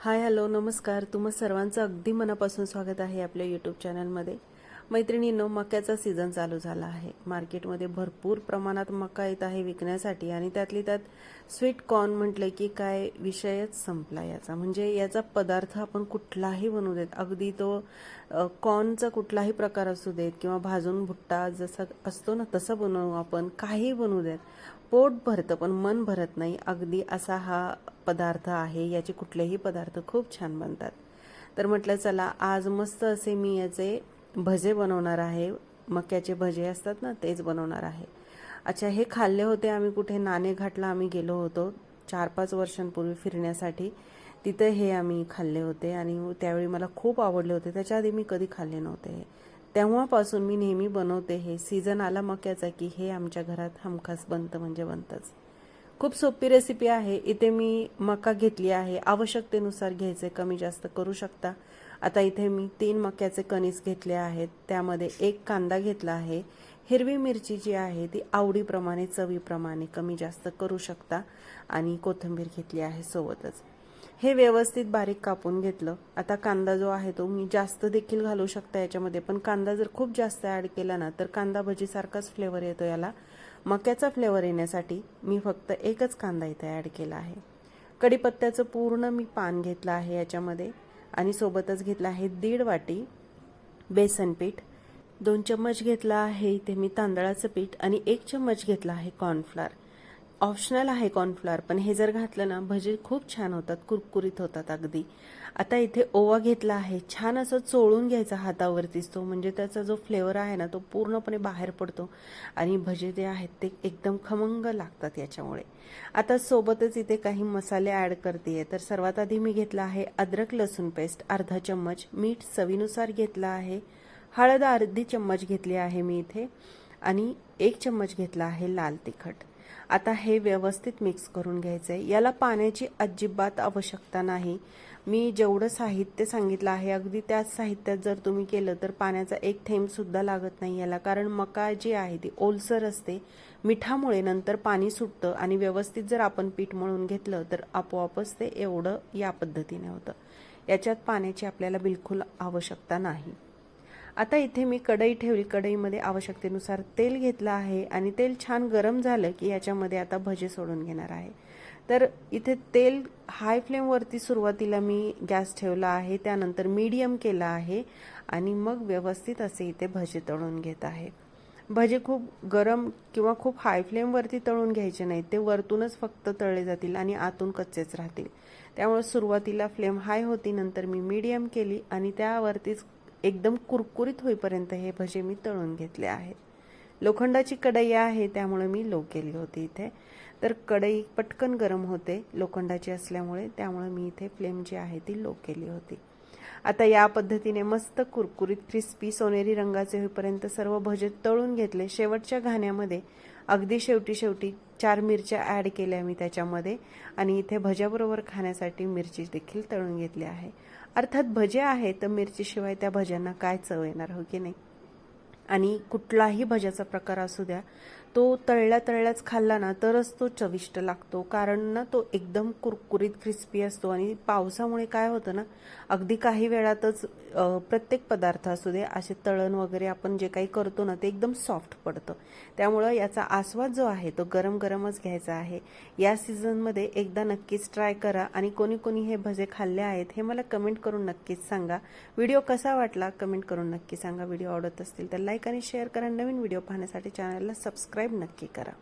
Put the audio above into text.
Hi hello नमस्कार. तुम्हा सर्वांचं अगदी मनापासून स्वागत आहे आपल्या यूट्यूब चॅनलमध्ये मैत्रिणींनो मक्याचा सीझन चालू झाला आहे. मार्केटमध्ये भरपूर प्रमाणात मका येत आहे विकण्यासाठी आणि त्यातली त्यात स्वीट कॉर्न म्हटलं की काय विषयच संपला याचा. म्हणजे याचा पदार्थ आपण कुठलाही बनवू देत अगदी तो कॉर्नचा कुठलाही प्रकार असू देत किंवा भाजून भुट्टा जसा असतो ना तसं बनवू आपण काही बनवू देत. पोट भरतं पण मन भरत नाही. अगदी असा हा पदार्थ आहे याचे कुठलेही पदार्थ खूप छान बनतात. तर म्हटलं चला आज मस्त असे मी याचे भजे बनवणार आहे. मक्याचे भजे असतात ना तेच बनवणार आहे. अच्छा हे खाल्ले होते आम्ही कुठे? नाणे घाटला आम्ही गेलो होतो चार पाच वर्षांपूर्वी फिरण्यासाठी. तिथे हे आम्ही खाल्ले होते आणि त्यावेळी मला खूप आवडले होते. त्याच्या आधी मी कधी खाल्ले नव्हते. हे तेव्हापासून मी नेहमी बनवते हे. सीझन आला मक्याचा की हे आमच्या घरात हमखास बनतं म्हणजे बनतंच. खूप सोपी रेसिपी आहे. इथे मी मका घेतली आहे. आवश्यकतेनुसार घ्यायचे कमी जास्त करू शकता. आता इथे मी तीन मक्याचे कणीस घेतले आहेत. त्यामध्ये एक कांदा घेतला आहे. हिरवी मिरची जी आहे ती आवडीप्रमाणे चवीप्रमाणे कमी जास्त करू शकता आणि कोथिंबीर घेतली आहे सोबतच. हे व्यवस्थित बारीक कापून घेतलं. आता कांदा जो आहे तो मी जास्त देखील घालू शकता याच्यामध्ये. पण कांदा जर खूप जास्त ॲड केला ना तर कांदा भजीसारखाच फ्लेवर येतो याला. मक्याचा फ्लेवर येण्यासाठी मी फक्त एकच कांदा इथे ॲड केला आहे. कढीपत्त्याचं पूर्ण मी पान घेतलं आहे याच्यामध्ये. आणि सोबतच घेतलं आहे दीड वाटी बेसन पीठ. दोन चम्मच घेतला आहे इथे मी तांदळाचं पीठ आणि एक चम्मच घेतला आहे कॉर्नफ्लॉर ऑप्शनल आहे कॉर्नफ्लॉर पण हे जर घातलं ना भजे खूप छान होतात कुरकुरीत होतात अगदी. आता इथे ओवा घेतला आहे छान असं चोळून घ्यायचा हातावरतीच तो म्हणजे त्याचा जो फ्लेवर आहे ना तो पूर्णपणे बाहेर पडतो. आणि भजे जे आहेत ते एकदम खमंग लागतात याच्यामुळे. आता सोबतच इथे काही मसाले ॲड करते तर सर्वात आधी मी घेतला आहे अद्रक लसूण पेस्ट अर्धा चम्मच. मीठ चवीनुसार घेतला आहे. हळद अर्धी चम्मच घेतली आहे मी इथे. आणि एक चम्मच घेतला आहे लाल तिखट. आता हे व्यवस्थित मिक्स करून घ्यायचं आहे याला पाण्याची अजिबात आवश्यकता नाही. मी जेवढं साहित्य सांगितलं आहे अगदी त्याच साहित्यात जर तुम्ही केलं तर पाण्याचा एक थेंबसुद्धा लागत नाही याला. कारण मका जी आहे ती ओलसर असते. मिठामुळे नंतर पाणी सुटतं आणि व्यवस्थित जर आपण पीठ मळून घेतलं तर आपोआपच ते एवढं या पद्धतीने होतं. याच्यात पाण्याची आपल्याला बिलकुल आवश्यकता नाही. आता इथे मी कढई ठेवली. कढईमध्ये आवश्यकतेनुसार तेल घेतलं आहे आणि तेल छान गरम झालं की याच्यामध्ये आता भजे सोडून घेणार आहे. तर इथे तेल हाय फ्लेमवरती सुरुवातीला मी गॅस ठेवला आहे. त्यानंतर मीडियम केला आहे आणि मग व्यवस्थित असे इथे भजे तळून घेत आहे. भजे खूप गरम किंवा खूप हाय फ्लेमवरती तळून घ्यायचे नाहीत. ते वरतूनच फक्त तळले जातील आणि आतून कच्चेच राहतील. त्यामुळे सुरुवातीला फ्लेम हाय होती नंतर मी मीडियम केली आणि त्यावरतीच एकदम कुरकुरीत होईपर्यंत हे भजे मी तळून घेतले आहेत. लोखंडाची कढई आहे त्यामुळे मी लो केली होती इथे. तर कढई पटकन गरम होते लोखंडाची असल्यामुळे त्यामुळे मी इथे फ्लेम जी आहे ती लो केली होती. आता या पद्धतीने मस्त कुरकुरीत क्रिस्पी सोनेरी रंगाचे होईपर्यंत सर्व भजे तळून घेतले. शेवटच्या घाण्यामध्ये अगदी शेवटी शेवटी चार मिरच्या ॲड केल्या मी त्याच्यामध्ये. आणि इथे भज्याबरोबर खाण्यासाठी मिरची देखील तळून घेतली आहे. अर्थात भजे आहे तर मिरचीशिवाय त्या भज्यांना काय चव येणार हो की नाही? आणि कुठलाही भज्याचा प्रकार असू द्या तो तळल्या तळल्याच खाल्ला ना तरच तो चविष्ट लागतो. कारण ना तो एकदम कुरकुरीत क्रिस्पी असतो. आणि पावसामुळे काय होतं ना अगदी काही वेळातच प्रत्येक पदार्थ असू दे असे तळण वगैरे आपण जे काही करतो ना ते एकदम सॉफ्ट पडतं. त्यामुळं याचा आस्वाद जो आहे तो गरम गरमच घ्यायचा आहे. या सीझनमध्ये एकदा नक्कीच ट्राय करा. आणि कोणी कोणी हे भजे खाल्ले आहेत हे मला कमेंट करून नक्कीच सांगा. व्हिडिओ कसा वाटला? कमेंट करून नक्की सांगा. व्हिडिओ आवडत असतील तर लाईक आणि शेअर करा. नवीन व्हिडिओ पाहण्यासाठी चॅनलला सबस्क्राईब नक्की करा.